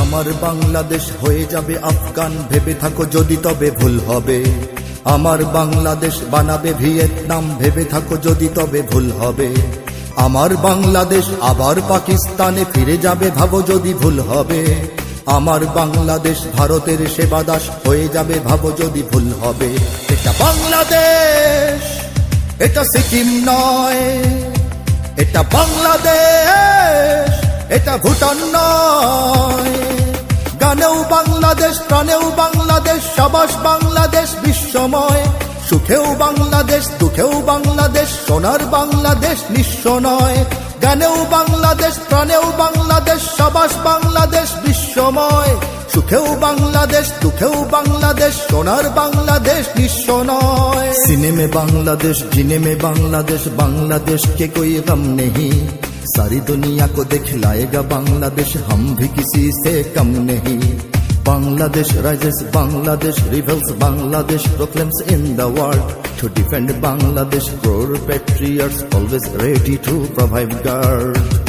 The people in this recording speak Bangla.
আমার বাংলাদেশ হয়ে যাবে আফগান। ভেবে থাকো যদি তবে ভুল হবে। আমার বাংলাদেশ বানাবে ভিয়েতনাম। ভেবে থাকো যদি তবে ভুল হবে। আমার বাংলাদেশ আবার পাকিস্তানে ফিরে যাবে, ভাবো যদি ভুল হবে। আমার বাংলাদেশ ভারতের সেবাদাস হয়ে যাবে, ভাবো যদি ভুল হবে। এটা বাংলাদেশ, এটা সিকিম নয়। এটা বাংলাদেশ, এটা ভুটান নয়। বাংলাদেশ প্রাণেও বাংলাদেশ সবাস বাংলাদেশ বিশ্বময় সুখেও বাংলাদেশ দুঃখেও বাংলাদেশ সোনার বাংলাদেশ নিঃস্ব নয় গানেও বাংলাদেশ প্রাণেও বাংলাদেশ সবাস বাংলাদেশ বিশ্বময় সুখেও বাংলাদেশ দুঃখেও বাংলাদেশ সোনার বাংলাদেশ নিঃস্ব নয় सिने बांग्लादेश जीने में बांग्लादेश बांग्लादेश के कोई गम नहीं सारी दुनिया को दिखलाएगा बांग्लादेश हम भी किसी से कम नहीं Bangladesh rises, Bangladesh reveals, Bangladesh proclaims in the world to defend Bangladesh. Pro patriots always ready to provide guard.